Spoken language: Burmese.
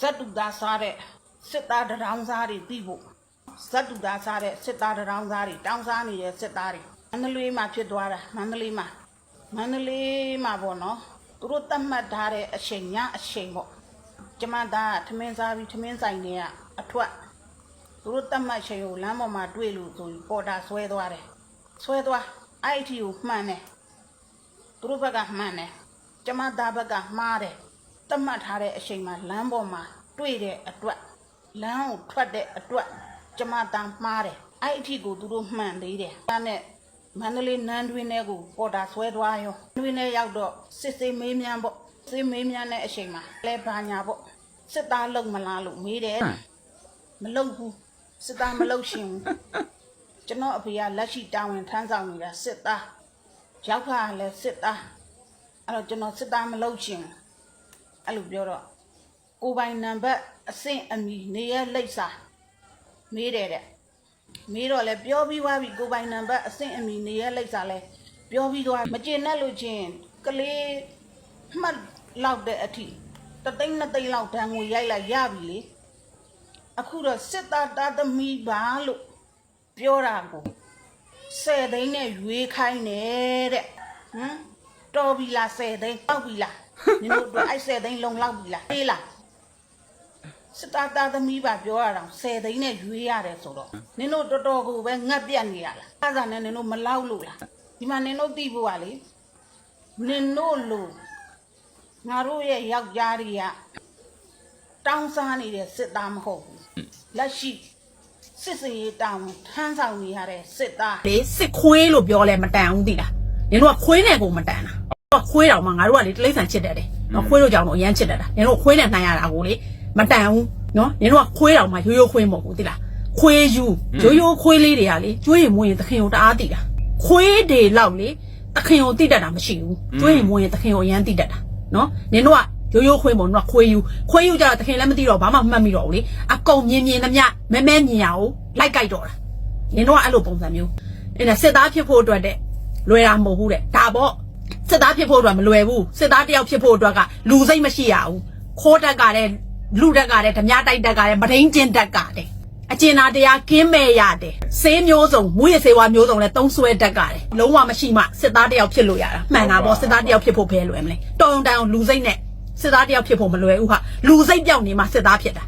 ဇတ်တူသားစားတဲ့စစ်သားတရောင်းစားတွေပြီးဖို့ဇတ်တူသားစားတဲ့စစ်သားတရောင်းစားတွေတောင်းစားနေတဲ့စစ်သားတွေမန္တလေးမှာဖြစ်သွားတာမန္တလေးမှာမန္တလေးမှာပေါ့နော်သူတို့တတ်မှတ်ထားတဲ့အချိန်ညအချိန်ပေါ့ကျမသားကထမင်းစားပြီးထမင်းဆိုင်တွေကအထွက်သူတို့တတ်မှတ်ချိန်ကိုလမ်းပေါ်မှာတွေ့လို့ဆိုပြီးပေါ်တာဆွဲသွားတယ်ဆွဲသွားအဲ့အထီကိုမှန်တယ်သူတို့ဘက်ကမှန်တယ်ကျမသားဘက်ကမှားတယ် တတ်မှတ်ထားတဲ့အချိန်မှာလမ်းပေါ်မှာတွေ့တဲ့အတွက်လမ်းကိုထွက်တဲ့အတွက်ကျမသားမှားတယ်အဲ့အထီကိုသူတို့မှန်သေးတယ်ဒါနဲ့မန္တလေးနန်းတွင်းထဲကိုပေါ်တာဆွဲသွားရောတွင်းထဲရောက်တော့စစ်စေးမေးမြန်းပေါ့စစ်မေးမြန်းတဲ့အချိန်မှာလဲဘာညာပေါ့စစ်သားလုံမလားလို့မေးတယ်မလုံဘူးစစ်သားမလုံရှင်ဘူးကျွန်တော်အဖေကလက်ရှိတာဝန်ထမ်းဆောင်နေတာစစ်သားရောက်ခါလဲစစ်သားအဲ့တော့ကျွန်တော်စစ်သားမလုပ်ချင်ဘူး အဲ့လိုပြောတော့ကိုယ်ပိုင်နံပါတ်အဆင့်အမီနေရလိပ်စာမေးတယ်တဲ့မေးတော့လဲပြောပြီးသွားပြီကိုယ်ပိုင်နံပါတ်အဆင့်အမီနေရလိပ်စာလဲပြောပြီးသွားမကျင်နဲ့လို့ချင်းကလေးမှတ်လောက်တဲ့အထိတသိန်းနှစ်သိန်းလောက်တန်းငွေရိုက်လိုက်ရပြီလေအခုတော့စစ်သားတာသမီပါလို့ပြောတာကိုဆယ်သိန်းနဲ့ရွေးခိုင်းနေတဲ့ဟမ်တော်ပြီလားဆယ်သိန်းတောက်ပြီလား နင်တို့အတွက်အဲ့ဆယ်သိန်းလုံလောက်ပြီလားသေးလားစတာတာသမီးပါပြောရအောင်ဆယ်သိန်းနဲ့ရွေးရတယ်ဆိုတော့နင်တို့တော်တော်ကိုပဲငတ်ပြတ်နေရလားအဲ့ဒါနဲ့နင်တို့မလောက်လို့လားဒီမှာနင်တို့သိဖို့ကလေနင်တို့လို့ငါတို့ရဲ့ယောက်ျားတွေကတောင်းစားနေတဲ့စစ်သားမဟုတ်ဘူးလက်ရှိစစ်စင်ရေးတောင်းထမ်းဆောင်နေရတဲ့စစ်သားလေစစ်ခွေးလို့ပြောလဲမတန်ဘူးသိလားနင်တို့ကခွေးနဲ့ကိုမတန် တာတော့ခွေးတောင်မှငါတို့ကလေတိရစ္ဆာန်ချစ်တယ်တယ်နော်ခွေးတို့ကြောင့်တော့အရန်ချစ်တယ်တာနင်တို့ခွေးနဲ့နှိုင်းရတာကိုလေမတန်ဘူးနော်နင်တို့ကခွေးတောင်မှရိုးရိုးခွေးမဟုတ်ဘူးသိလားခွေးယူရိုးရိုးခွေးလေးတွေကလေကျွေးရင်မွေးရင်သခင်ကိုတအားသိတာခွေးတွေလောက်လေသခင်ကိုသိတတ်တာမရှိဘူးကျွေးရင်မွေးရင်သခင်ကိုအရန်သိတတ်တာနော်နင်တို့ကရိုးရိုးခွေးမဟုတ်နော်ခွေးယူခွေးယူကြတော့သခင်လည်းမသိတော့ဘာမှမမှတ်မိတော့ဘူးလေအကုန်မြင်မြင်သမျှမဲမဲမြင်ရအောင်လိုက်ကြိုက်တော့တာနင်တို့ကအဲ့လိုပုံစံမျိုးအဲ့ဒါစစ်သားဖြစ်ဖို့အတွက်တဲ့လွယ်တာမဟုတ်ဘူးတဲ့ဒါပေါ့ စစ်သားဖြစ်ဖို့အတွက်မလွယ်ဘူးစစ်သားတယောက်ဖြစ်ဖို့အတွက်ကလူစိတ်မရှိရဘူးခိုးတက်ကတဲ့လူတက်ကတဲ့ဓမြတိုက်တက်ကတဲ့မဒိန်ကျင်တက်ကတဲ့အကျဉ်းသားတရားကင်းမဲ့ရတယ်ဆေးမျိုးစုံမူရစေဝါမျိုးစုံလဲသုံးဆွဲတက်ကတဲ့လုံးဝမရှိမှစစ်သားတယောက်ဖြစ်လို့ရတာမှန်တာပေါ့စစ်သားတယောက်ဖြစ်ဖို့ဖဲလွယ်မလဲတော်ုံတန်အောင်လူစိတ်နဲ့စစ်သားတယောက်ဖြစ်ဖို့မလွယ်ဘူးဟာလူစိတ်ပြောက်နေမှစစ်သားဖြစ်တာ